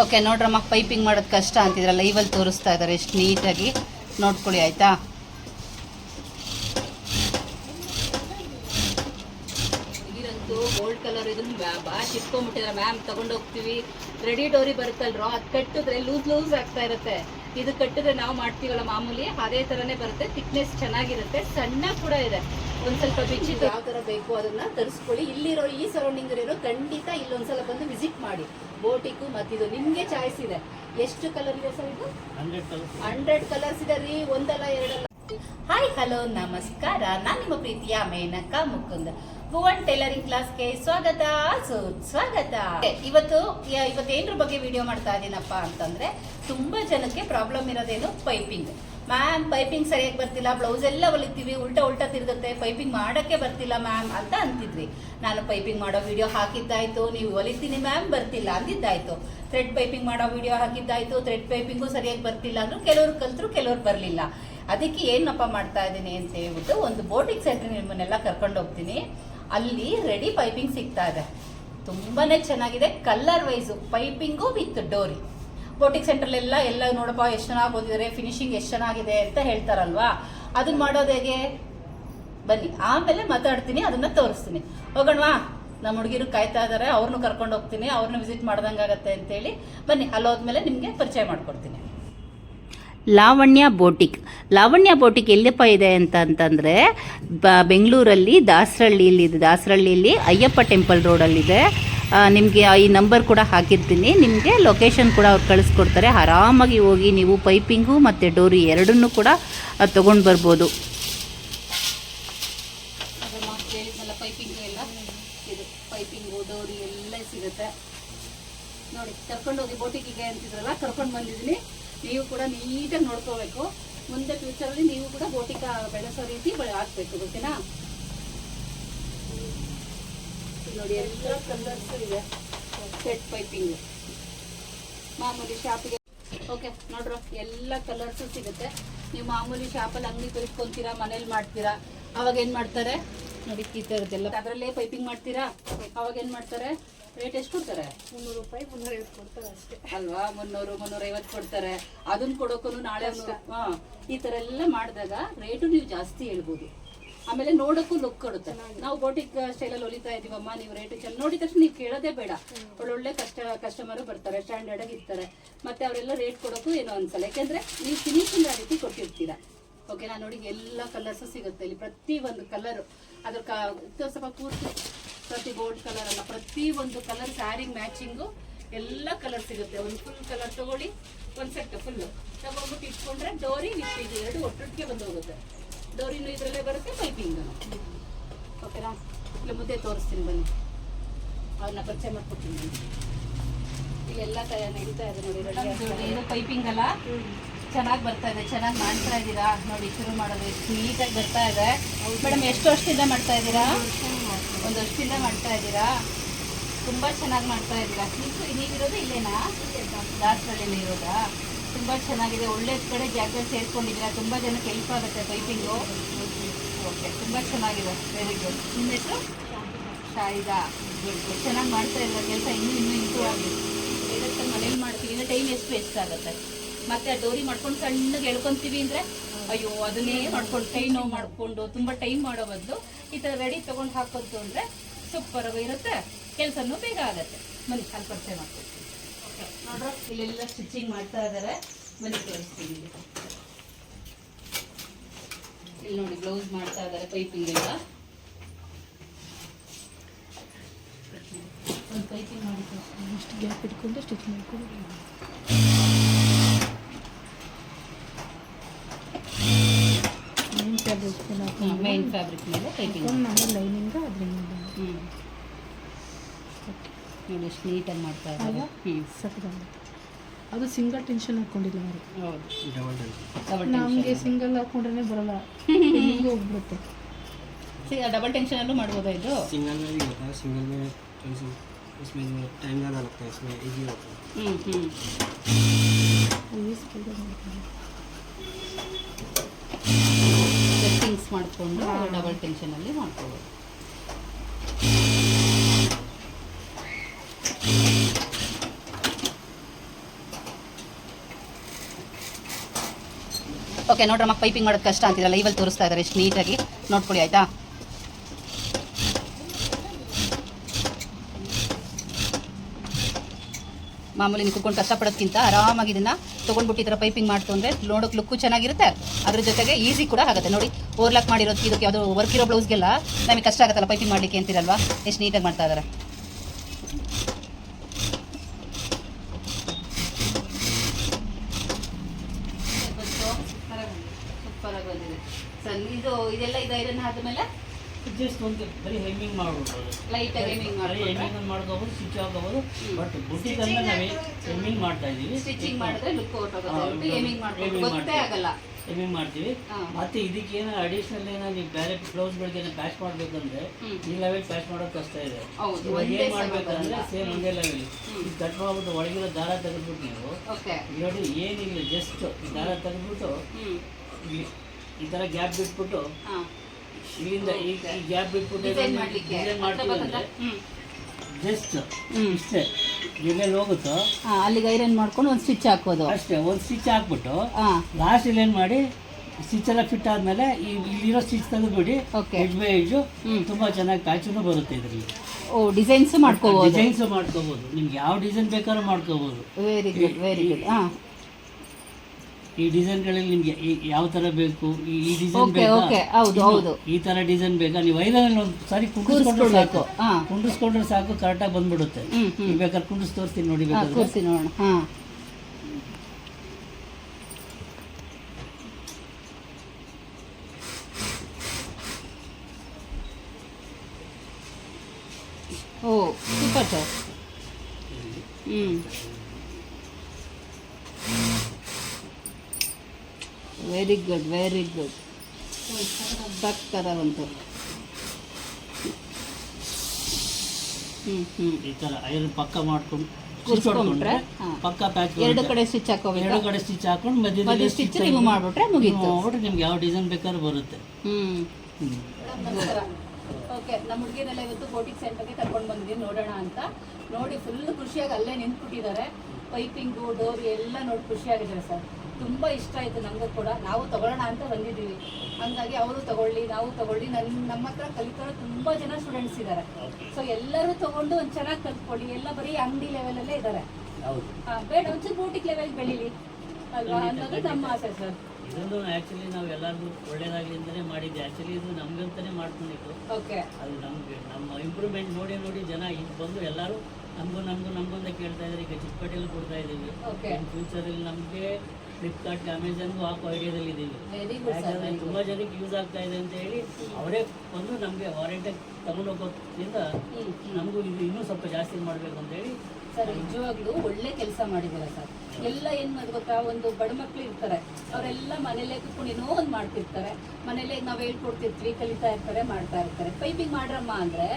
Okay ನೋಡ್ರಮ್ಮ piping ಮಾಡೋದು ಕಷ್ಟ ಅಂತಿದ್ರಲ್ಲ ಲೈವಲ್ಲಿ ತೋರಿಸ್ತಾ ಇದ್ದಾರೆ ಎಷ್ಟು ನೀಟಾಗಿ. ನೋಡ್ಕೊಳ್ಳಿ, ಆಯಿತಾ? ನೀರಂತೂ ಗೋಲ್ಡ್ ಕಲರ್ ಇದನ್ನು ಬಾಶ್ ಇಟ್ಕೊಂಡ್ಬಿಟ್ಟಿದ್ರೆ ಮ್ಯಾಮ್ ತಗೊಂಡೋಗ್ತೀವಿ ರೆಡಿ ಡೋರಿ ಬರುತ್ತಲ್ರೋ? ಅದು ಕಟ್ಟಿದ್ರೆ ಲೂಸ್ ಲೂಸ್ ಆಗ್ತಾ ಇರುತ್ತೆ. ಇದು ಕಟ್ಟಿದ್ರೆ ನಾವು ಮಾಡ್ತೀವಲ್ಲ ಮಾಮೂಲಿ, ಅದೇ ಥರನೇ ಬರುತ್ತೆ ಥಿಕ್ನೆಸ್ ಚೆನ್ನಾಗಿರುತ್ತೆ, ಸಣ್ಣ ಕೂಡ ಇದೆ. ಒಂದು ಸ್ವಲ್ಪ ಬಿಚ್ಚಿ ಯಾವ ತರ ಬೇಕು ಅದನ್ನ ತರಿಸ್ಕೊಳ್ಳಿ. ಇಲ್ಲಿರೋ ಈ ಸರೌಂಡಿಂಗ್ ಇರೋ ಖಂಡಿತ ಇಲ್ಲೊಂದ್ಸಲ ಬಂದು ವಿಸಿಟ್ ಮಾಡಿ. ಬೋಟಿಗೂ ಮತ್ತಿದು ನಿಮಗೆ ಚಾಯ್ಸ್ ಇದೆ. ಎಷ್ಟು ಕಲರ್ ಇದೆ ಸರ್ ಇದು? ಹಂಡ್ರೆಡ್ ಕಲರ್ಸ್ ಇದೆ. ರೀ. ಒಂದಲ್ಲ ಎರಡಲ್ಲ. ಹಾಯ್ ಹಲೋ ನಮಸ್ಕಾರ. ನಾನು ನಿಮ್ಮ ಪ್ರೀತಿಯ ಮೇನಕ ಮುಕುಂದ್. ಭುವನ್ ಟೈಲರಿಂಗ್ ಕ್ಲಾಸ್ಗೆ ಸ್ವಾಗತ. ಸ್ವಾಗತ. ಇವತ್ತು ಇವತ್ತೇನ್ರ ಬಗ್ಗೆ ವಿಡಿಯೋ ಮಾಡ್ತಾ ಇದ್ದೀನಪ್ಪ ಅಂತಂದ್ರೆ ತುಂಬಾ ಜನಕ್ಕೆ ಪ್ರಾಬ್ಲಮ್ ಇರೋದೇನು ಪೈಪಿಂಗ್ ಮ್ಯಾಮ್ ಪೈಪಿಂಗ್ ಸರಿಯಾಗಿ ಬರ್ತಿಲ್ಲ ಬ್ಲೌಸ್ ಎಲ್ಲ ಹೊಲಿತೀವಿ, ಉಲ್ಟಾ ಉಲ್ಟಾ ತಿರುಗುತ್ತೆ ಪೈಪಿಂಗ್ ಮಾಡೋಕ್ಕೆ ಬರ್ತಿಲ್ಲ ಮ್ಯಾಮ್ ಅಂತ ಅಂತಿದ್ವಿ. ನಾನು ಪೈಪಿಂಗ್ ಮಾಡೋ ವಿಡಿಯೋ ಹಾಕಿದ್ದಾಯ್ತು, ನೀವು ಹೊಲಿತೀನಿ ಮ್ಯಾಮ್ ಬರ್ತಿಲ್ಲ ಅಂದಿದ್ದಾಯ್ತು. ಥ್ರೆಡ್ ಪೈಪಿಂಗ್ ಮಾಡೋ ವಿಡಿಯೋ ಹಾಕಿದ್ದಾಯ್ತು ಥ್ರೆಡ್ ಪೈಪಿಂಗು ಸರಿಯಾಗಿ ಬರ್ತಿಲ್ಲ ಅಂದ್ರೆ ಕೆಲವ್ರು ಕಲ್ತರು, ಕೆಲವರು ಬರಲಿಲ್ಲ. ಅದಕ್ಕೆ ಏನಪ್ಪ ಮಾಡ್ತಾ ಇದ್ದೀನಿ ಅಂತ ಹೇಳ್ಬಿಟ್ಟು ಒಂದು ಬೋಟಿಂಗ್ ಸೆಂಟರ್ ನಿಮ್ಮನ್ನೆಲ್ಲ ಕರ್ಕೊಂಡು ಹೋಗ್ತೀನಿ. ಅಲ್ಲಿ ರೆಡಿ ಪೈಪಿಂಗ್ ಸಿಗ್ತಾ ಇದೆ. ತುಂಬಾನೇ ಚೆನ್ನಾಗಿದೆ ಕಲರ್ ವೈಸು ಪೈಪಿಂಗು ವಿತ್ ಡೋರಿ ಬೋಟಿಂಗ್ ಸೆಂಟ್ರಲ್ಲೆಲ್ಲ ಎಲ್ಲ ನೋಡಪ್ಪ, ಎಷ್ಟು ಚೆನ್ನಾಗಿ ಓದಿದ್ದಾರೆ ಫಿನಿಶಿಂಗ್ ಎಷ್ಟು ಚೆನ್ನಾಗಿದೆ ಅಂತ ಹೇಳ್ತಾರಲ್ವಾ? ಅದನ್ನ ಮಾಡೋದು ಹೇಗೆ? ಬನ್ನಿ, ಆಮೇಲೆ ಮಾತಾಡ್ತೀನಿ, ಅದನ್ನ ತೋರಿಸ್ತೀನಿ. ಹೋಗೋಣವಾ? ನಮ್ಮ ಹುಡುಗಿರು ಕಾಯ್ತಾ ಇದ್ದಾರೆ ಅವ್ರನ್ನೂ ಕರ್ಕೊಂಡು ಹೋಗ್ತೀನಿ ಅವ್ರನ್ನ ವಿಸಿಟ್ ಮಾಡ್ದಂಗಾಗತ್ತೆ ಅಂತೇಳಿ. ಬನ್ನಿ, ಅಲ್ಲೋದ್ಮೇಲೆ ನಿಮಗೆ ಪರಿಚಯ ಮಾಡ್ಕೊಡ್ತೀನಿ. ಲಾವಣ್ಯ ಬೋಟಿಕ್. ಲಾವಣ್ಯ ಬೋಟಿಕ್ ಎಲ್ಲಿಪ್ಪ ಇದೆ ಅಂತ ಅಂತಂದರೆ ಬೆಂಗಳೂರಲ್ಲಿ ದಾಸರಳ್ಳಿಯಲ್ಲಿ ಇದೆ ದಾಸರಳ್ಳಿಯಲ್ಲಿ ಅಯ್ಯಪ್ಪ ಟೆಂಪಲ್ ರೋಡಲ್ಲಿದೆ. ನಿಮಗೆ ಈ ನಂಬರ್ ಕೂಡ ಹಾಕಿರ್ತೀನಿ. ನಿಮಗೆ ಲೊಕೇಶನ್ ಕೂಡ ಅವ್ರು ಕಳಿಸ್ಕೊಡ್ತಾರೆ. ಆರಾಮಾಗಿ ಹೋಗಿ ನೀವು ಪೈಪಿಂಗು ಮತ್ತು ಡೋರಿ ಎರಡನ್ನೂ ಕೂಡ ತೊಗೊಂಡು ಬರ್ಬೋದು. ನೋಡಿ, ಕರ್ಕೊಂಡು ಹೋಗಿ ಬೋಟಿಗೆ ಅಂತಿದ್ರಲ್ಲ, ಕರ್ಕೊಂಡು ಬಂದಿದ್ದೀನಿ. ನೀವು ಕೂಡ ನೀಟಾಗಿ ನೋಡ್ಕೋಬೇಕು. ಮುಂದೆ ಫ್ಯೂಚರಲ್ಲಿ ನೀವು ಕೂಡ ಬೋಟಿಕ ಬೆಳೆಸೋ ರೀತಿ ಹಾಕ್ಬೇಕು ಓಕೆನಾ ನೋಡಿ ಎಲ್ಲ ಕಲರ್ಸ್ ಇದೆ. ಸೆಟ್ ಪೈಪಿಂಗ್ ಮಾಮೂಲಿ ಶಾಪಿಗೆ ಓಕೆ ನೋಡ್ರ ಎಲ್ಲ ಕಲರ್ಸು ಸಿಗುತ್ತೆ. ನೀವು ಮಾಮೂಲಿ ಶಾಪಲ್ಲಿ ಅಂಗಡಿ ತರಿಸ್ಕೊಂತೀರಾ ಮನೇಲಿ ಮಾಡ್ತೀರಾ ಅವಾಗ ಏನು ಮಾಡ್ತಾರೆ? ನೋಡಿ ಈ ಥರದ್ದೆಲ್ಲ ಅದರಲ್ಲೇ ಪೈಪಿಂಗ್ ಮಾಡ್ತೀರಾ? ಅವಾಗ ಏನು ಮಾಡ್ತಾರೆ? ರೇಟ್ ಎಷ್ಟು ಕೊಡ್ತಾರೆ? ಮುನ್ನೂರು ರೂಪಾಯಿ ಮುನ್ನೂರ ಐವತ್ತು ಕೊಡ್ತಾರೆ ಅಷ್ಟೇ. ಅಲ್ವಾ? ಮುನ್ನೂರು ಮುನ್ನೂರ ಐವತ್ತು ಕೊಡ್ತಾರೆ. ಅದನ್ನ ಕೊಡೋಕ್ಕೂ ನಾಳೆ ಹಾಂ ಈ ತರ ಎಲ್ಲ ಮಾಡಿದಾಗ ರೇಟು ನೀವು ಜಾಸ್ತಿ ಹೇಳ್ಬೋದು. ಆಮೇಲೆ ನೋಡಕ್ಕೂ ಲುಕ್ ಕೊಡುತ್ತೆ. ನಾವು ಬೋಟಿಕ್ ಸ್ಟೈಲಲ್ಲಿ ಹೊಲಿತಾ ಇದೀವಮ್ಮ ನೀವು ರೇಟ್ ನೋಡಿದ ತಕ್ಷಣ ನೀವು ಕೇಳೋದೇ ಬೇಡ. ಒಳ್ಳೊಳ್ಳೆ ಕಷ್ಟ ಕಸ್ಟಮರ್ ಬರ್ತಾರೆ ಸ್ಟ್ಯಾಂಡರ್ಡ್ ಆಗಿ ಇರ್ತಾರೆ. ಮತ್ತೆ ಅವರೆಲ್ಲ ರೇಟ್ ಕೊಡೋಕ್ಕೂ ಏನೋ ಅನ್ಸಲ್ಲ ಯಾಕೆಂದ್ರೆ ನೀವು ಫಿನಿಶಿಂಗ್ ಆ ರೀತಿ ಕೊಟ್ಟಿರ್ತೀರಾ. ಓಕೆ ನಾನು ನೋಡಿ ಎಲ್ಲ ಕಲರ್ಸು ಸಿಗುತ್ತೆ ಇಲ್ಲಿ. ಪ್ರತಿ ಒಂದು ಕಲರ್ ಅದ್ರ ಸ್ವಲ್ಪ ಪೂರ್ತಿ, ಪ್ರತಿ ಗೋಲ್ಡ್ ಕಲರ್ ಅಲ್ಲ. ಪ್ರತಿ ಒಂದು ಕಲರ್ ಸ್ಯಾರಿ ಮ್ಯಾಚಿಂಗು ಎಲ್ಲ ಕಲರ್ ಸಿಗುತ್ತೆ. ಒಂದು ಫುಲ್ ಕಲರ್ ತಗೊಳ್ಳಿ, ಒಂದು ಸೆಟ್ ಫುಲ್ ತಗೊಂಡ್ಬಿಟ್ಟು ಇಟ್ಕೊಂಡ್ರೆ ಡೋರಿ ಇದು ಎರಡು ಒಟ್ಟೊಟ್ಟಿಗೆ ಬಂದು ಹೋಗುತ್ತೆ. ಡೋರಿನೂ ಇದರಲ್ಲೇ ಬರುತ್ತೆ ಪೈಪಿಂಗ್ ಓಕೆನಾ? ಇಲ್ಲ ಮುದ್ದೆ ತೋರಿಸ್ತೀನಿ, ಬನ್ನಿ. ಅವ್ರನ್ನ ಪರಿಚಯ ಮಾಡ್ಕೊಡ್ತೀನಿ ಇಲ್ಲೆಲ್ಲ ತಯಾರ ನಡೀತಾ ಇದೆ ನೋಡಿ ಇದು. ಪೈಪಿಂಗ್ ಅಲ್ಲ? ಚೆನ್ನಾಗಿ ಬರ್ತಾ ಇದೆ, ಚೆನ್ನಾಗಿ ಮಾಡ್ತಾ ಇದ್ದೀರಾ? ನೋಡಿ, ಶುರು ಮಾಡೋದು ಎಷ್ಟು ನೀಟಾಗಿ ಬರ್ತಾ ಇದೆ. ಮೇಡಮ್, ಎಷ್ಟು ವರ್ಷದಿಂದ ಮಾಡ್ತಾ ಇದ್ದೀರಾ? ಒಂದು ವರ್ಷದಿಂದ ಮಾಡ್ತಾ ಇದ್ದೀರಾ? ತುಂಬ ಚೆನ್ನಾಗಿ ಮಾಡ್ತಾ ಇದ್ದೀರಾ? ನೀವು ನೀವಿರೋದು ಇಲ್ಲೇನಾ? ದಾಸರಳ್ಳಿಯಲ್ಲಿ ಇರೋದಾ ತುಂಬ ಚೆನ್ನಾಗಿದೆ. ಒಳ್ಳೆ ಕಡೆ ಜಾಗ ಸೇರ್ಕೊಂಡಿದ್ದೀರಾ? ತುಂಬ ಜನಕ್ಕೆ ಹೆಲ್ಪ್ ಆಗುತ್ತೆ ಪೈಪಿಂಗು ಓಕೆ ತುಂಬ ಚೆನ್ನಾಗಿದೆ. ವೆರಿ ಗುಡ್ ನಿಮ್ಮ ಹೆಸರು? ಶಾಯಿದಾ. ಗುಡ್ ಚೆನ್ನಾಗಿ ಮಾಡ್ತಾ ಇಲ್ಲ ಕೆಲಸ ಇನ್ನೂ ಇನ್ನೂ ಇಂಪ್ರೂವ್ ಆಗಿ. ಇದಕ್ಕೆ ಮನೇಲಿ ಮಾಡ್ತೀವಿ. ಅಂದರೆ ಟೈಮ್ ಎಷ್ಟು ವೇಸ್ಟ್ ಆಗುತ್ತೆ? ಮತ್ತೆ ಆ ಡೋರಿ ಮಾಡ್ಕೊಂಡು ಸಣ್ಣಗೆ ಎಳ್ಕೊತೀವಿ ಅಂದರೆ? ಅಯ್ಯೋ, ಅದನ್ನೇ ಮಾಡ್ಕೊಂಡು ಕೈ ನೋವು ಮಾಡಿಕೊಂಡು ತುಂಬ ಟೈಮ್ ಮಾಡೋ ಬದಲು ಈ ಥರ ರೆಡಿ ತೊಗೊಂಡು ಹಾಕೋದು ಅಂದರೆ ಸೂಪರ್ ಇರುತ್ತೆ. ಕೆಲಸನೂ ಬೇಗ ಆಗುತ್ತೆ. ಮನೆ ಅಲ್ಲಿ ಪರಿಚಯ ಓಕೆ ನೋಡ್ರ? ಇಲ್ಲೆಲ್ಲ ಸ್ಟಿಚಿಂಗ್ ಮಾಡ್ತಾ ಇದ್ದಾರೆ ಬನ್ನಿ ತೋರಿಸ್ತೀನಿ ಇಲ್ಲಿ. ನೋಡಿ ಬ್ಲೌಸ್ ಮಾಡ್ತಾ ಇದ್ದಾರೆ ಪೈಪಿಂಗ್ ಎಲ್ಲ. ಒಂದು ಪೈಪಿಂಗ್ ಮಾಡಿ ತೋರಿಸ್ತೀನಿ. ಇಷ್ಟು ಗ್ಯಾಪ್ ಇಟ್ಕೊಂಡು ಸ್ಟಿಚ್ ಮಾಡ್ಕೊಂಡು ಮೇನ್ ಫ್ಯಾಬ್ರಿಕ್ ಮೇನ್ ಫ್ಯಾಬ್ರಿಕ್ ಮೇಲೆ ಪೈಪಿಂಗ್ ನಮ್ಮ ಲೈನಿಂಗ್ ಅದರಿಂದ ಹ್ಞೂ ನೋಡಿ ಎಷ್ಟು ನೀಟಾಗಿ ಮಾಡ್ತಾ ಇದ್ದಾರೆ ಅಲ್ವಾ? ಹ್ಞೂ ಸಕ್ಕದಾಗಿ ಅದು ಸಿಂಗಲ್ ಟೆನ್ಷನ್ ಹಾಕೊಂಡಿಲ್ಲ ಅವರು ಹೌದು ಡಬಲ್ ನಮಗೆ ಸಿಂಗಲ್ ಹಾಕೊಂಡ್ರೆ ಬರಲ್ಲ ಹಿಂಗೆ ಹೋಗ್ಬಿಡುತ್ತೆ ಟೆನ್ಷನ್ ಡಬಲ್ ಟೆನ್ಷನಲ್ಲೂ ಮಾಡ್ಬೋದಾ ಇದು सिंगल में भी होता है सिंगल में थोड़ी सी उसमें जो टाइम ज़्यादा लगता है इसमें इजी होता है ಹ್ಞೂ ಹ್ಞೂ ಈ ಸ್ಪೀಡಾಗಿ ಮಾಡ್ತಾರೆ ಸೆಟ್ಟಿಂಗ್ಸ್ ಮಾಡಿಕೊಂಡು ಡಬಲ್ ಟೆನ್ಷನಲ್ಲಿ ಮಾಡ್ಕೋಬೋದು ಓಕೆ ನೋಡ್ರಮ್ಮ ಪೈಪಿಂಗ್ ಮಾಡೋದು ಕಷ್ಟ ಅಂತಿಲ್ಲ ಲೈವಲ್ಲಿ ತೋರಿಸ್ತಾ ಇದ್ದಾರೆ ಎಷ್ಟು ನೀಟಾಗಿ ನೋಡ್ಕೊಳ್ಳಿ, ಆಯ್ತಾ? ಮಾಮೂಲಿ ನೀವು ಕುತ್ಕೊಂಡು ಕಷ್ಟಪಡೋದಕ್ಕಿಂತ ಆರಾಮಾಗಿ ಇದನ್ನ ತೊಗೊಂಡ್ಬಿಟ್ಟು ಈ ಪೈಪಿಂಗ್ ಮಾಡ್ತು ಅಂದರೆ ನೋಡೋಕೆ ಲುಕ್ಕು ಚೆನ್ನಾಗಿರುತ್ತೆ. ಅದ್ರ ಜೊತೆಗೆ ಈಸಿ ಕೂಡ ಆಗುತ್ತೆ. ನೋಡಿ ಓವರ್ಲಾಕ್ ಮಾಡಿರೋದು, ಇದಕ್ಕೆ ಯಾವುದೋ ವರ್ಕ್ ಇರೋ ಬ್ಲೌಸ್ಗೆಲ್ಲ ನಮಗೆ ಕಷ್ಟ ಆಗುತ್ತಲ್ಲ ಪೈಪಿಂಗ್ ಮಾಡಲಿಕ್ಕೆ ಅಂತಿರಲ್ವಾ? ಎಷ್ಟು ನೀಟಾಗಿ ಮಾಡ್ತಾ ಇದ್ದಾರೆ ಸೂಪರ್ ಆಗಿ ಬಂದಿದೆ ಸರ್ ಇದು ಇದೆಲ್ಲ ಇದು ಐರನ್ ಆದಮೇಲೆ ಜಸ್ಟ್ ಒಂದು ಬರೀ ಹೆಮ್ಮಿಂಗ್ ಮಾಡ್ಬೋದು ಲೈಟ್ ಹೆಮ್ಮಿಂಗ್ ಸ್ವಿಚ್ ಹಾಕೋಬೋದು. ಬಟ್ ಬುಟ್ಟಿ ಅಂದ್ರೆ ನಾವೇ ಹೆಮ್ಮಿಂಗ್ ಮಾಡ್ತಾ ಇದೀವಿ. ಸ್ಟಿಚಿಂಗ್ ಮಾಡಿದ್ರೆ ಲುಕ್ ಔಟ್ ಆಗುತ್ತೆ. ಹೆಮ್ಮಿಂಗ್ ಮಾಡ್ಕೊಂಡು ಗೊತ್ತೇ. ಆಗಲ್ಲ. ಹೆಮ್ಮಿಂಗ್ ಮಾಡ್ತೀವಿ. ಮತ್ತೆ ಇದಕ್ಕೆ ಏನೋ ಅಡಿಷನಲ್ ಏನೋ ನೀವು ಬೇರೆ ಬ್ಲೌಸ್ಗಳಿಗೆ ಪ್ಯಾಚ್ ಮಾಡ್ಬೇಕಂದ್ರೆ. ಈ ಲೆವೆಲ್ ಪ್ಯಾಚ್ ಮಾಡೋಕೆ ಕಷ್ಟ ಇದೆ. ಏನ್ ಮಾಡ್ಬೇಕಂದ್ರೆ ಸೇಮ್ ಒಂದೇ ಲೆವೆಲ್ ಈ ಇದು ಕಟ್ ಮಾಡ್ಬಿಟ್ಟು ಒಳಗಿರೋ ದಾರ ತೆಗೆದ್ಬಿಟ್ಟು ನೀವು ನೋಡಿ ಏನಿಲ್ಲ ಜಸ್ಟ್ ದಾರ ತೆಗೆದ್ಬಿಟ್ಟು ಈ- ತರ ಗ್ಯಾಪ್ ಬಿಟ್ಬಿಟ್ಟು ಇಲ್ಲಿಂದ ಈ ಈ ಗ್ಯಾಪ್ ಬಿಟ್ಬಿಟ್ಟು ಡಿಸೈನ್ ಮಾಡ್ಲಿಕ್ಕೆ ಡಿಸೈನ್ ಹತ್ರ ಮಾಡ್ತೀವಿ ಬಂತಂದ್ರೆ? ಅಂದ್ರೆ ಹ್ಮ್. ಜಸ್ಟ್ ಹ್ಮ್. ಇಷ್ಟೇ. ಎಲ್ಲೆಲ್ಲಿ ಹೋಗುತ್ತೋ? ಹಾ ಅಲ್ಲಿಗೆ ಐರನ್ ಮಾಡ್ಕೊಂಡು ಒಂದು ಸ್ಟಿಚ್ ಹಾಕೋದು ಅಷ್ಟೇ ಒಂದು ಸ್ಟಿಚ್ ಹಾಕ್ಬಿಟ್ಟು ಹಾ. ಲಾಸ್ಟ್ ಏನು ಮಾಡಿ ಸ್ಟಿಚ್ ಎಲ್ಲ ಫಿಟ್ ಆದ್ಮೇಲೆ ಈ ಇಲ್ಲಿರೋ ಸ್ಟಿಚ್ ತೆಗೆದ್ಬಿಡಿ Okay. ಎಡ್ಜ್ ಬೈ ಎಡ್ಜು ತುಂಬ ತುಂಬಾ ಚೆನ್ನಾಗಿ ಕಾಚುನು ಬರುತ್ತೆ ಇದರಲ್ಲಿ. ಓ ಡಿಸೈನ್ಸ್ ಮಾಡ್ಕೋಬಹುದು ಡಿಸೈನ್ಸ್ ಮಾಡ್ಕೋಬೋದು. ನಿಮ್ಗೆ ಯಾವ ಡಿಸೈನ್ ಬೇಕಾದ್ರೂ ಮಾಡ್ಕೋಬೋದು. ವೆರಿ ಗುಡ್ ವೆರಿ ಗುಡ್ ಹಾ. ಈ ಡಿಸೈನ್ಗಳಲ್ಲಿ ನಿಮ್ಗೆ ಯಾವ ತರ ಬೇಕು? ಈ ಈ ಡಿಸೈನ್ Okay, ಬೇಕಾ? okay. ಹೌದು, ಹೌದು. ಈ ತರ ಡಿಸೈನ್ ಬೇಕಾ? ನೀವು ಐದರಲ್ಲಿ ಸರಿ ಸಾರಿ ಕುಂಡಿಸ್ಕೊಂಡ್ರೆ ಸಾಕು. ಹಾ. ಕುಂಡಿಸ್ಕೊಂಡ್ರೆ ಸಾಕು ಕರೆಕ್ಟಾಗಿ ಬಂದ್ಬಿಡುತ್ತೆ. ಹ್ಮ್ ಹ್ಮ್. ಈಗ ಬೇಕಾದ್ರೆ ಕುಂಡಿಸ್ ತೋರಿಸ್ತೀನಿ ನೋಡಿ ಹಾ ಬೇಕಾದ್ರೆ. ಕೂರಿಸಿ ನೋಡೋಣ ಹಾ. ಓ ಸೂಪರ್ ಸರ್ ಹ್ಞೂ ವೆರಿ ಗುಡ್ ವೆರಿ ಗುಡ್ ಸಕ್ಕದ ಬಂತು ಹ್ಞೂ ಹ್ಞೂ ಈ ತರ ಐರನ್ ಪಕ್ಕ ಮಾಡ್ಕೊಂಡು ಕೂರಿಸ್ಕೊಂಡ್ಬಿಟ್ರೆ ಹಾ. ಪಕ್ಕ ಪ್ಯಾಚ್ ಎರಡು ಕಡೆ ಸ್ಟಿಚ್ ಹಾಕೋಬೇಕು ಎರಡು ಕಡೆ ಸ್ಟಿಚ್ ಹಾಕೊಂಡು ಮಧ್ಯೆ ಮಧ್ಯದಲ್ಲಿ ಸ್ಟಿಚ್ ರಿಮೂವ್ ಮಾಡ್ಬಿಟ್ರೆ ಮುಗೀತು. ನೋಡಿ ನಿಮ್ಗೆ ಯಾವ ಡಿಸೈನ್ ಬೇಕಾದ್ರೂ ಬರುತ್ತೆ. ಹ್ಮ್. ಹ್ಮ್. ಓಕೆ ನಮ್ಮ ಹುಡುಗಿನೆಲ್ಲ ಇವತ್ತು ಕೋಟಿಂಗ್ ಸೆಂಟರ್ಗೆ ಕರ್ಕೊಂಡು ಬಂದಿದ್ದೀನಿ ನೋಡೋಣ ಅಂತ. ನೋಡಿ ಫುಲ್ ಖುಷಿಯಾಗಿ ಅಲ್ಲೇ ನಿಂತ್ಬಿಟ್ಟಿದ್ದಾರೆ. ಪೈಪಿಂಗು ಡೋರ್ ಎಲ್ಲ ನೋಡಿ ಖುಷಿಯಾಗಿದ್ದಾರೆ ಸರ್. ತುಂಬ ಇಷ್ಟ ಆಯಿತು ನಮಗೂ ಕೂಡ. ನಾವು ತಗೊಳ್ಳೋಣ ಅಂತ ಬಂದಿದ್ದೀವಿ. ಹಂಗಾಗಿ ಅವರು ತಗೊಳ್ಳಿ ನಾವು ತಗೊಳ್ಳಿ. ನನ್ ನಮ್ಮ ಹತ್ರ ಕಲಿತವರು ತುಂಬ ಜನ ಸ್ಟೂಡೆಂಟ್ಸ್ ಇದ್ದಾರೆ ಸೊ ಎಲ್ಲರೂ ತಗೊಂಡು ಒಂದು ಚೆನ್ನಾಗಿ ಕಲ್ತ್ಕೊಳ್ಳಿ ಎಲ್ಲ ಬರೀ ಅಂಗಡಿ ಲೆವೆಲಲ್ಲೇ ಇದ್ದಾರೆ ಬೇಡ ಒಂಚೂರು ಬೂಟಿಕ್ ಲೆವೆಲ್ ಬೆಳೀಲಿ. ಅಲ್ವಾ? ಅನ್ನೋದು ನಮ್ಮ ಆಸೆ ಸರ್ ಇದನ್ನು ಆಕ್ಚುಲಿ ನಾವು ಎಲ್ಲರಿಗೂ ಒಳ್ಳೇದಾಗಲಿ ಅಂತಲೇ ಮಾಡಿದ್ದೆ ಆಕ್ಚುಲಿ ಇದು ನಮ್ಗಂತಾನೆ ಮಾಡ್ಕೊಂಡಿದ್ದು. ಓಕೆ ಅದು ನಮ್ಗೆ ನಮ್ಮ ಇಂಪ್ರೂವ್ಮೆಂಟ್ ನೋಡಿ ನೋಡಿ ಜನ ಈಗ ಬಂದು ಎಲ್ಲರೂ ನಮಗೂ ನಮಗೂ ನಮಗೂ ಅಂತ ಕೇಳ್ತಾ ಇದ್ದಾರೆ ಈಗ ಚಿಕ್ಕಪೇಟೆಯಲ್ಲಿ ಕೊಡ್ತಾ ಇದ್ದೀವಿ. ಇನ್ ಫ್ಯೂಚರಲ್ಲಿ ನಮಗೆ ಫ್ಲಿಪ್ಕಾರ್ಟ್ ಅಮೆಝಾನ್ಗೂ ಹಾಕೋ ಐಡಿಯಾದಲ್ಲಿ ಇದ್ದೀವಿ ಯಾಕಂದ್ರೆ ತುಂಬ ಜನಕ್ಕೆ ಯೂಸ್ ಆಗ್ತಾ ಇದೆ ಅಂತ ಹೇಳಿ ಅವರೇ ಬಂದು ನಮಗೆ ವಾರಂಟಿ ತಗೊಂಡೋಗೋದ್ರಿಂದ ನಮಗೂ ಇದು ಇನ್ನೂ ಸ್ವಲ್ಪ ಜಾಸ್ತಿ ಮಾಡಬೇಕು ಅಂತ ಹೇಳಿ ಸರ್, ನಿಜವಾಗ್ಲೂ ಒಳ್ಳೆ ಕೆಲಸ ಮಾಡಿದ್ದೀರ ಸರ್? ಎಲ್ಲ ಏನ್ ಮಾಡೋದು ಗೊತ್ತಾ? ಒಂದು ಬಡ ಮಕ್ಳು ಇರ್ತಾರೆ. ಅವರೆಲ್ಲ ಮನೇಲೆ ಕೂತ್ಕೊಂಡು ಏನೋ ಒಂದ್ ಮಾಡ್ತಿರ್ತಾರೆ. ಮನೇಲೆ ನಾವು ಹೇಳ್ಕೊಡ್ತಿರ್ತೀವಿ, ಕಲಿತಾ ಇರ್ತಾರೆ, ಮಾಡ್ತಾ ಇರ್ತಾರೆ. ಪೈಪಿಂಗ್ ಮಾಡ್ರಮ್ಮ ಅಂದ್ರೆ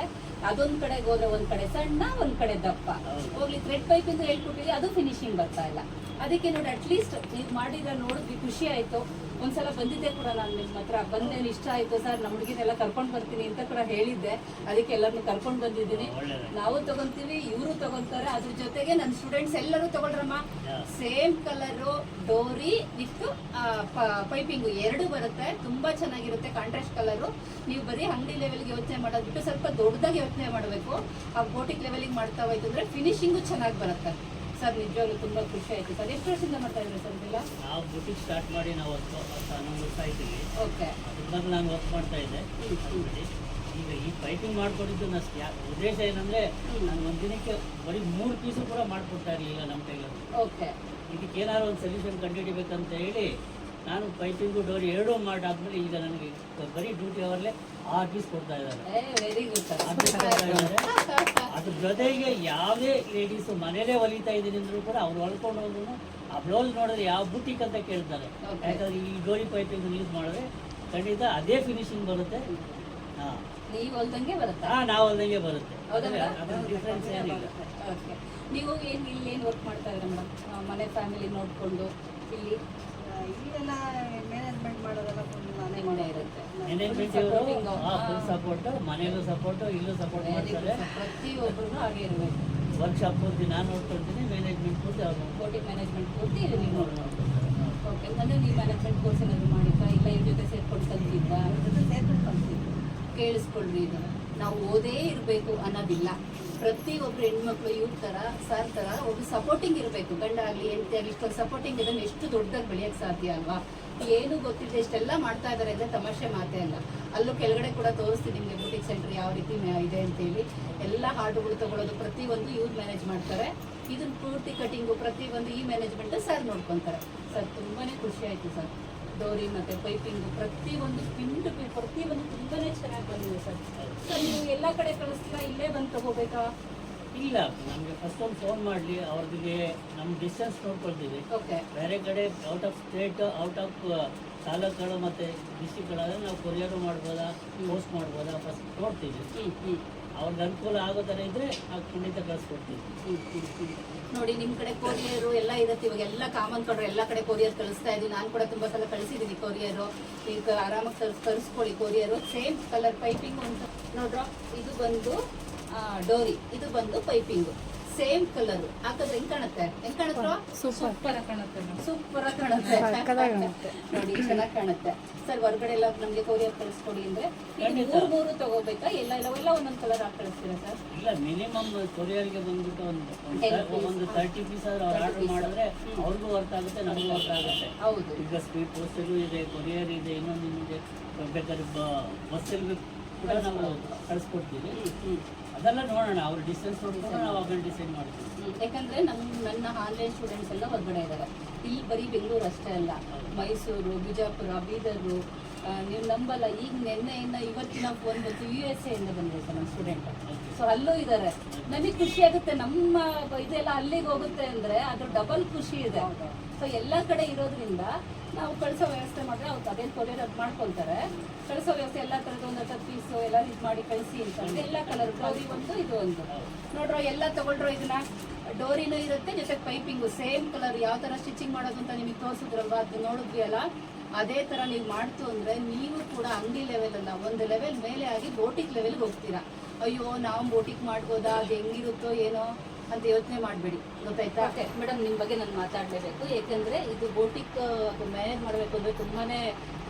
ಅದೊಂದ್ ಕಡೆ ಹೋದ್ರೆ ಒಂದ್ ಕಡೆ ಸಣ್ಣ, ಒಂದ್ ಕಡೆ ದಪ್ಪ. ಹೋಗ್ಲಿ ಥ್ರೆಡ್ ಪೈಪಿಂಗ್ ಹೇಳ್ಕೊಟ್ಟಿದ್ವಿ ಅದು ಫಿನಿಶಿಂಗ್ ಬರ್ತಾ ಇಲ್ಲ. ಅದಕ್ಕೆ ನೋಡಿ ಅಟ್ಲೀಸ್ಟ್ ನೀವು ಮಾಡಿದ್ರೆ ನೋಡಿದ್ವಿ, ಖುಷಿ ಆಯ್ತು. ಒಂದ್ಸಲ ಬಂದಿದ್ದೆ ಕೂಡ ನಾನು ನಿಮ್ಮ ಹತ್ರ. ಬಂದೇನು ಇಷ್ಟ ಆಯ್ತು ಸರ್? ನಮ್ಮ ಹುಡುಗಿನೆಲ್ಲ ಕರ್ಕೊಂಡು ಬರ್ತೀನಿ ಅಂತ ಕೂಡ ಹೇಳಿದ್ದೆ. ಅದಕ್ಕೆ ಎಲ್ಲರನ್ನು ಕರ್ಕೊಂಡು ಬಂದಿದ್ದೀನಿ. ನಾವು ತಗೊಂತೀವಿ, ಇವರು ತಗೊಂತಾರೆ. ಅದ್ರ ಜೊತೆಗೆ ನನ್ನ ಸ್ಟೂಡೆಂಟ್ಸ್ ಎಲ್ಲರೂ ತಗೊಳ್ರಮ್ಮ. ಸೇಮ್ ಕಲರು ಡೋರಿ ವಿತ್ ಪೈಪಿಂಗು ಎರಡು ಬರುತ್ತೆ. ತುಂಬಾ ಚೆನ್ನಾಗಿರುತ್ತೆ ಕಾಂಟ್ರಾಸ್ಟ್ ಕಲರು ನೀವು ಬರೀ ಅಂಗಡಿ ಲೆವೆಲ್ಗೆ ಯೋಚನೆ ಮಾಡೋದು ಬಿಟ್ಟು ಸ್ವಲ್ಪ ದೊಡ್ಡದಾಗಿ ಯೋಚನೆ ಮಾಡಬೇಕು. ಆ ಬೋಟಿಕ್ ಲೆವೆಲಿಗೆ ಮಾಡ್ತಾ ಹೋಯ್ತು ಅಂದ್ರೆ ಫಿನಿಶಿಂಗು ಚೆನ್ನಾಗಿ ಬರುತ್ತೆ. ಸರ್ ನಿಜವಾಗ್ಲೂ ತುಂಬಾ ಖುಷಿ ಆಯ್ತು ಸರ್. ಎಷ್ಟು ವರ್ಷದಿಂದ ಮಾಡ್ತಾ ಇದ್ದೀರಾ ಸರ್ ಇದೆಲ್ಲ? ನಾವು ಬುಟಿಕ್ ಸ್ಟಾರ್ಟ್ ಮಾಡಿ ನಾವು ಹತ್ತು ಹತ್ತು ಹನ್ನೊಂದು ವರ್ಷ ಆಯ್ತೀವಿ ಓಕೆ. ಮೊದಲು ನಾನು ವರ್ಕ್ ಮಾಡ್ತಾ ಇದ್ದೆ. ಈಗ ಈ ಪೈಪಿಂಗ್ ಮಾಡ್ಕೊಂಡಿದ್ದು ನಾನು ಯಾ- ಉದ್ದೇಶ ಏನಂದ್ರೆ ನಾನು ಒಂದು ದಿನಕ್ಕೆ ಬರೀ ಮೂರು ಪೀಸು ಕೂಡ ಮಾಡ್ಕೊಡ್ತಾ ಇರಲಿಲ್ಲ ನಮ್ಮ ಟೈಲರ್ ಓಕೆ. ಇದಕ್ಕೆ ಏನಾದ್ರು ಒಂದು ಸೊಲ್ಯೂಷನ್ ಕಂಡುಹಿಡಿಬೇಕಂತ ಹೇಳಿ ನಾನು ಪೈಪಿಂಗು ಡೋರ್ ಎರಡೂ ಮಾಡಾದ್ಮೇಲೆ ಈಗ ನನಗೆ ಬರೀ ಡ್ಯೂಟಿ ಅವರಲ್ಲೇ ಆರ್ ಪೀಸ್ ಕೊಡ್ತಾ ಇದ್ದಾರೆ. ಅದ್ರ ಜೊತೆಗೆ ಯಾವುದೇ ಲೇಡೀಸು ಮನೇಲೇ ಹೊಲಿತಾ ಇದ್ದೀನಿ ಅಂದ್ರೂ ಕೂಡ ಅವ್ರು ಹೊಲ್ಕೊಂಡು ಹೋದ್ರು ಆ ಬ್ಲೌಸ್ ನೋಡಿದ್ರೆ ಯಾವ ಬುಟಿಕ್ ಅಂತ ಕೇಳ್ತಾರೆ. ಯಾಕಂದ್ರೆ ಈ ಡೋರಿ ಪೈಪಿಂಗ್ ಯೂಸ್ ಮಾಡಿದ್ರೆ ಖಂಡಿತ ಅದೇ ಫಿನಿಶಿಂಗ್ ಬರುತ್ತೆ. ಹಾಂ. ನೀವು ಹೊಲ್ದಂಗೆ ಬರುತ್ತೆ? ಹಾಂ ನಾವು ಹೊಲ್ದಂಗೆ ಬರುತ್ತೆ. ಡಿಫ್ರೆನ್ಸ್ ಏನಿಲ್ಲ. ಓಕೆ ನೀವು ಏನು ಇಲ್ಲಿ ಏನು ವರ್ಕ್ ಮಾಡ್ತಾ ಇದ್ದಾರೆ ಮೇಡಮ್ ಮನೆ ಫ್ಯಾಮಿಲಿ ನೋಡಿಕೊಂಡು ಇಲ್ಲಿ? ಇಲ್ಲೆಲ್ಲ ಮ್ಯಾನೇಜ್ಮೆಂಟ್ ಮಾಡೋದೆಲ್ಲ ಫುಲ್ ಮನೆ ಮನೆ ಇರುತ್ತೆ. ಮ್ಯಾನೇಜ್ಮೆಂಟ್ ಇವರು ಆ, ಫುಲ್ ಸಪೋರ್ಟ್ ಮನೇಲೂ ಸಪೋರ್ಟು ಇಲ್ಲೂ ಸಪೋರ್ಟ್ ಮಾಡ್ತಾರೆ. ಪ್ರತಿಯೊಬ್ಬರಿಗೂ ಹಾಗೆ ಇರಬೇಕು. ವರ್ಕ್ಶಾಪ್ ಪೂರ್ತಿ ನಾನು ನೋಡ್ಕೊಳ್ತೀನಿ ಮ್ಯಾನೇಜ್ಮೆಂಟ್ ಪೂರ್ತಿ ಅವ್ರು ಕೋಟಿಂಗ್ ಮ್ಯಾನೇಜ್ಮೆಂಟ್ ಪೂರ್ತಿ ನೀವು ನೋಡ್ಕೊಳ್ತಾರೆ. ಓಕೆ ಅಂದರೆ ನೀವು ಮ್ಯಾನೇಜ್ಮೆಂಟ್ ಕೋರ್ಸ್ ಏನಾದರೂ ಮಾಡಿದ್ದ ಇಲ್ಲ ಇವ್ರ ಜೊತೆ ಸೇರ್ಕೊಂಡು ಕಲ್ತಿದ್ರಾ? ಸೇರ್ಕೊಂಡು ಕಲ್ತಿದ್ದ ಕೇಳಿಸ್ಕೊಳ್ರಿ ಇದು ನಾವು ಓದೇ ಇರಬೇಕು ಅನ್ನೋದಿಲ್ಲ. ಪ್ರತಿಯೊಬ್ಬರು ಹೆಣ್ಮಕ್ಳು, ಇವ್ರ ಥರ, ಸರ್ ಥರ ಒಬ್ಬರು ಸಪೋರ್ಟಿಂಗ್ ಇರಬೇಕು. ಗಂಡ ಆಗಲಿ, ಹೆಂಡತಿ ಆಗಲಿ, ಇಷ್ಟೊಂದು ಸಪೋರ್ಟಿಂಗ್ ಇದನ್ನು ಎಷ್ಟು ದೊಡ್ಡದಾಗಿ ಬೆಳೆಯೋಕ್ಕೆ ಸಾಧ್ಯ ಅಲ್ವಾ? ಏನು ಗೊತ್ತಿದೆ ಇಷ್ಟೆಲ್ಲ ಮಾಡ್ತಾ ಇದ್ದಾರೆ ಅಂದರೆ ತಮಾಷೆ ಮಾತೇ ಅಲ್ಲ. ಅಲ್ಲೂ ಕೆಳಗಡೆ ಕೂಡ ತೋರಿಸ್ತೀನಿ ನಿಮಗೆ ಬ್ಯೂಟಿಕ್ ಸೆಂಟರ್ ಯಾವ ರೀತಿ ಇದೆ ಅಂತೇಳಿ. ಎಲ್ಲ ಹಾಡುಗಳು ತಗೊಳ್ಳೋದು ಪ್ರತಿಯೊಂದು ಇವ್ರು ಮ್ಯಾನೇಜ್ ಮಾಡ್ತಾರೆ. ಇದನ್ನು ಪೂರ್ತಿ ಕಟಿಂಗು ಪ್ರತಿಯೊಂದು ಈ ಮ್ಯಾನೇಜ್ಮೆಂಟ್ ಸರ್ ನೋಡ್ಕೊತಾರೆ. ಸರ್ ತುಂಬಾ ಖುಷಿ ಆಯಿತು ಸರ್. ಡೋರಿ ಮತ್ತು ಪ್ರತಿ ಪ್ರತಿಯೊಂದು ಪಿಂಡು ಪ್ರತಿ ಪ್ರತಿಯೊಂದು ತುಂಬಾ ಚೆನ್ನಾಗಿ ಬಂದಿದೆ ಸರ್. ಸರ್ ನೀವು ಎಲ್ಲ ಕಡೆ ಕಳಿಸ್ತೀರಾ? ಇಲ್ಲೇ ಬಂದು ತಗೋಬೇಕಾ? ಇಲ್ಲ ನಮಗೆ ಫಸ್ಟ್ ಒಂದು ಫೋನ್ ಮಾಡಲಿ ಅವ್ರಿಗೆ ನಮ್ಮ ಡಿಸ್ಟೆನ್ಸ್ ನೋಡ್ಕೊಳ್ತೀವಿ. ಓಕೆ ಬೇರೆ ಕಡೆ out of state out of ತಾಲೂಕುಗಳು ಮತ್ತು ಡಿಸ್ಟಿಕ್ಗಳಾದರೆ ನಾವು ಕೊರಿಯರು ಮಾಡ್ಬೋದಾ ಪೋಸ್ಟ್ ಮಾಡ್ಬೋದಾ ಫಸ್ಟ್ ನೋಡ್ತೀವಿ. ಹ್ಞೂ ಹ್ಞೂ ಅವ್ರಿಗೆ ಅನುಕೂಲ ಆಗೋ ಥರ ಇದ್ದರೆ ನಾವು ಖಂಡಿತ ಕಳಿಸ್ಕೊಡ್ತೀವಿ. ನೋಡಿ ನಿಮ್ಮ ಕಡೆ ಕೊರಿಯರು ಎಲ್ಲ ಇರುತ್ತೆ, ಇವಾಗ ಎಲ್ಲ ಕಾಮನ್ ಕೊಡ್ರೆ ಎಲ್ಲ ಕಡೆ ಕೊರಿಯರ್ ಕಳಿಸ್ತಾ ಇದ್ದೀವಿ ನಾನು ಕೂಡ ತುಂಬ ಸಲ ಕಳಿಸಿದ್ದೀನಿ ಕೊರಿಯರು ಈಗ ಆರಾಮಾಗಿ ಕಳ್ಸ್, ಕಳಿಸ್ಕೊಳ್ಳಿ ಕೊರಿಯರು ಸೇಮ್ ಕಲರ್ ಪೈಪಿಂಗ್ ಅಂತ ನೋಡ್ರ, ಇದು ಬಂದು ಡೋರಿ ಇದು ಬಂದು ಪೈಪಿಂಗು ಸೇಮ್ ಕಲರ್ ಹಾಕಿದ್ರೆ ಹೆಂಗ್ ಕಾಣುತ್ತೆ? ಹೆಂಗ್ ಕಾಣುತ್ತೋ? ಸೂಪರ್. ಕಾಣುತ್ತೆ ಸೂಪರ್ ಆಗಿ ಕಾಣುತ್ತೆ. ನೋಡಿ ಚೆನ್ನಾಗಿ ಕಾಣುತ್ತೆ. ಸರ್ ಹೊರಗಡೆ ಎಲ್ಲ ನಮಗೆ ಕೊರಿಯರ್ ಕಳಿಸ್ಕೊಡಿ ಅಂದ್ರೆ ಮೂರು ಮೂರು ತಗೋಬೇಕಾ? ಎಲ್ಲ ಎಲ್ಲ ಎಲ್ಲ ಒಂದೊಂದು ಕಲರ್ ಹಾಕಿ ಕಳಿಸ್ತೀರಾ ಸರ್? ಇಲ್ಲ ಮಿನಿಮಮ್ ಕೊರಿಯರ್ಗೆ ಬಂದ್ಬಿಟ್ಟು ಒಂದು ಒಂದು ತರ್ಟಿ ಪೀಸ್ ಆದ್ರೆ ಅವ್ರು 30 ಆರ್ಡರ್ ಮಾಡಿದ್ರೆ. ಅವ್ರಿಗೂ ವರ್ಕ್ ಆಗುತ್ತೆ ನಮಗೂ ವರ್ತ್ ಆಗುತ್ತೆ. ಹೌದು. ಈಗ ಸ್ಪೀಡ್ ಪೋಸ್ಟಲ್ಲೂ ಇದೆ ಕೊರಿಯರ್ ಇದೆ ಇನ್ನೊಂದು ನಿಮಗೆ ಬೇಕಾದ್ರೆ ಬಸ್ಸಲ್ಲಿ ಕೂಡ ನಾವು ಕಳಿಸ್ಕೊಡ್ತೀವಿ. ಅದೆಲ್ಲ ನೋಡೋಣ ಅವ್ರ ಡಿಸ್ಟೆನ್ಸ್ ನೋಡಿದ್ರೆ ನಾವು ಅದನ್ನ ಡಿಸೈಡ್ ಮಾಡ್ತೀವಿ. ಯಾಕಂದ್ರೆ ನಮ್ಮ ನನ್ನ ಆನ್ಲೈನ್ ಸ್ಟೂಡೆಂಟ್ಸ್ ಎಲ್ಲ ಹೊರಗಡೆ ಇದ್ದಾರೆ. ಇಲ್ಲಿ ಬರೀ ಬೆಂಗಳೂರು ಅಷ್ಟೇ ಅಲ್ಲ. ಮೈಸೂರು ಬಿಜಾಪುರ ಬೀದರು ನೀವು ನಂಬಲ್ಲ. ಈಗ ನಿನ್ನೆಯಿಂದ ಇವತ್ತಿನ ಒಂದು ಬಂತು ಯು ಎಸ್ ಎಯಿಂದ ಬಂದಿದೆ ಸರ್ ನಮ್ಮ ಸ್ಟೂಡೆಂಟ್ ಸೊ ಅಲ್ಲೂ ಇದ್ದಾರೆ. ನನಗೆ ಖುಷಿ ಆಗುತ್ತೆ. ನಮ್ಮ ಇದೆಲ್ಲ ಅಲ್ಲಿಗೆ ಹೋಗುತ್ತೆ ಅಂದ್ರೆ ಅದು ಡಬಲ್ ಖುಷಿ ಇದೆ. ಸೊ ಎಲ್ಲ ಕಡೆ ಇರೋದ್ರಿಂದ ನಾವು ಕಳಿಸೋ ವ್ಯವಸ್ಥೆ ಮಾಡಿದ್ರೆ ಅವ್ರು ಅದೇನು ಕೊರಿಯರ್ ಅದು ಮಾಡ್ಕೊಳ್ತಾರೆ. ಕಳಿಸೋ ವ್ಯವಸ್ಥೆ ಎಲ್ಲ ಥರದ ಒಂದು ಹತ್ತು ಪೀಸು ಎಲ್ಲ ಇದು ಮಾಡಿ ಕಳಿಸಿ ಅಂತ ಎಲ್ಲ ಕಲರ್ ಗೌರಿ ಒಂದು, ಇದು ಒಂದು. ನೋಡ್ರೋ, ಎಲ್ಲ ತಗೊಂಡ್ರೋ ಇದನ್ನ ಡೋರಿನೂ ಇರುತ್ತೆ, ಜೊತೆಗೆ ಪೈಪಿಂಗು ಸೇಮ್ ಕಲರ್ ಯಾವ ತರ ಸ್ಟಿಚಿಂಗ್ ಮಾಡೋದು ಅಂತ ನಿಮಗೆ ತೋರಿಸಿದ್ರಲ್ವಾ ಅದು ನೋಡಿದ್ವಿ ಅಲ್ಲ? ಅದೇ ತರ ನೀವು ಮಾಡ್ತು ಅಂದ್ರೆ ನೀವು ಕೂಡ ಅಂಗಡಿ ಲೆವೆಲ್ ಅಲ್ಲ, ಒಂದು ಲೆವೆಲ್ ಮೇಲೆ ಆಗಿ ಬೋಟಿಕ್ ಲೆವೆಲ್ಗೆ ಹೋಗ್ತೀರಾ. ಅಯ್ಯೋ, ನಾವು ಬೋಟಿಕ್ ಮಾಡ್ಬೋದಾ? ಅದು ಹೆಂಗಿರುತ್ತೋ ಏನೋ ಅಂತ ಯೋಚನೆ ಮಾಡಬೇಡಿ. ಗೊತ್ತಾಯ್ತಾ? ಮೇಡಮ್ ನಿಮ್ಮ ಬಗ್ಗೆ ನಾನು ಮಾತಾಡಲೇಬೇಕು. ಯಾಕಂದ್ರೆ ಇದು ಬೋಟಿಕ್ ಮ್ಯಾನೇಜ್ ಮಾಡಬೇಕು ಅಂದ್ರೆ ತುಂಬಾ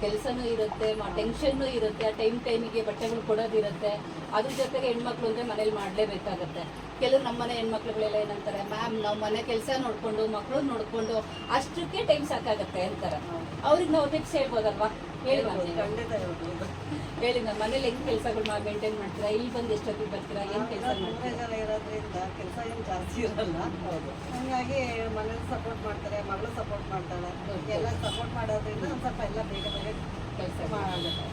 ಕೆಲಸನೂ ಇರುತ್ತೆ ಟೆನ್ಷನ್ನು ಇರುತ್ತೆ, ಆ ಟೈಮ್ ಟೈಮಿಗೆ ಬಟ್ಟೆಗಳು ಕೊಡೋದಿರುತ್ತೆ. ಅದ್ರ ಜೊತೆಗೆ ಹೆಣ್ಮಕ್ಳು ಅಂದರೆ ಮನೇಲಿ ಮಾಡಲೇಬೇಕಾಗತ್ತೆ. ಕೆಲವರು ನಮ್ಮ ಮನೆ ಹೆಣ್ಮಕ್ಳುಗಳೆಲ್ಲ ಏನಂತಾರೆ, ಮ್ಯಾಮ್, ನಾವು ಮನೆ ಕೆಲಸ ನೋಡಿಕೊಂಡು ಮಕ್ಕಳು ನೋಡಿಕೊಂಡು ಅಷ್ಟಕ್ಕೆ ಟೈಮ್ ಸಾಕಾಗತ್ತೆ ಅಂತಾರೆ. ಅವ್ರಿಗೆ ನಾವು ಟಿಪ್ಸ್ ಹೇಳ್ಬೋದಲ್ವಾ? ಹೇಳಿ ನೀವು. ನಮ್ಮ ಮನೇಲಿ ಹೆಂಗ್ ಕೆಲಸಗಳು ಮೇಂಟೈನ್ ಮಾಡ್ತೀರಾ? ಇಲ್ಲಿ ಬಂದು ಎಷ್ಟೊತ್ತಿಗೆ ಬರ್ತೀರಾ? ಏನು ಕೆಲಸ ಮಾಡ್ತೀರಾ? ಇರೋದ್ರಿಂದ ಕೆಲಸ ಏನು ಜಾಸ್ತಿ ಇರಲ್ಲ. ಹೌದು. ಹಂಗಾಗಿ ಮನೇಲಿ ಸಪೋರ್ಟ್ ಮಾಡ್ತಾರೆ ಮಗಳು ಸಪೋರ್ಟ್ ಮಾಡ್ತಾಳೆ. ಎಲ್ಲ ಸಪೋರ್ಟ್ ಮಾಡೋದ್ರಿಂದ ಒಂದು ಸ್ವಲ್ಪ ಎಲ್ಲ ಬೇಗ ಬೇಗ ಕೆಲಸ ಮಾಡುತ್ತೆ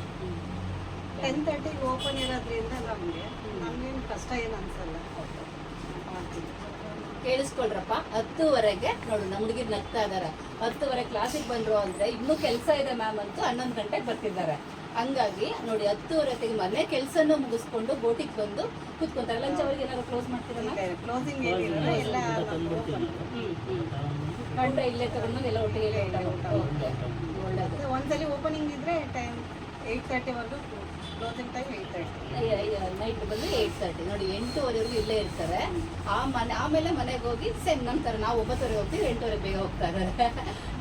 ಟೆನ್ ತರ್ಟಿಗೆ ಓಪನ್ ಇರೋದ್ರಿಂದ ನಮಗೆ ನಮ್ಗೇನು ಕಷ್ಟ ಏನು ಅನ್ಸಲ್ಲ. ಕೇಳಿಸ್ಕೊಳ್ರಪ್ಪ. ಹತ್ತುವರೆಗೆ ನೋಡು ನಮ್ಮ ಹುಡುಗಿ ನಗ್ತಾ ಇದಾರೆ. ಹತ್ತುವರೆ ಕ್ಲಾಸಿಗೆ ಬಂದ್ರು ಅಂದ್ರೆ ಇನ್ನೂ ಕೆಲಸ ಇದೆ ಮ್ಯಾಮ್ ಅಂತೂ ಹನ್ನೊಂದು ಗಂಟೆಗೆ ಬರ್ತಿದ್ದಾರೆ. ಹಂಗಾಗಿ ನೋಡಿ ಹತ್ತುವರೆ ತೆಗೆ ಮನೆ ಕೆಲಸನೂ ಮುಗಿಸ್ಕೊಂಡು ಬೋಟಿಗೆ ಬಂದು ಕೂತ್ಕೊಂತಾರೆ. ಲಂಚ್ ಅವ್ರಿಗೆ ಏನಾದ್ರು ಕ್ಲೋಸ್ ಮಾಡ್ತೀರಲ್ಲ ಕ್ಲೋಸಿಂಗ್ ಎಲ್ಲ ಗಂಡ ಇಲ್ಲೇ ತಗೊಂಡು ಎಲ್ಲ ಒಟ್ಟಿಗೆ ಊಟ ಓಕೆ ಒಂದ್ಸಲಿ ಓಪನಿಂಗ್ ಇದ್ರೆ ಟೈಮ್ ಏಯ್ಟ್ ತರ್ಟಿವರೆಗೂ ಕ್ಲೋಸಿಂಗ್ ನೈಟ್ ಬಂದು ಏಯ್ಟ್ ತರ್ಟಿ ನೋಡಿ, ಎಂಟೂವರೆವರೆಗೂ ಇಲ್ಲೇ ಇರ್ತಾರೆ. ಆ ಮನೆ, ಆಮೇಲೆ ಮನೆಗೆ ಹೋಗಿ ಸೇಮ್ ನಂತರ ನಾವು ಒಂಬತ್ತುವರೆಗೆ ಹೋಗ್ತೀವಿ, ಎಂಟೂವರೆಗೆ ಬೇಗ ಹೋಗ್ತಾ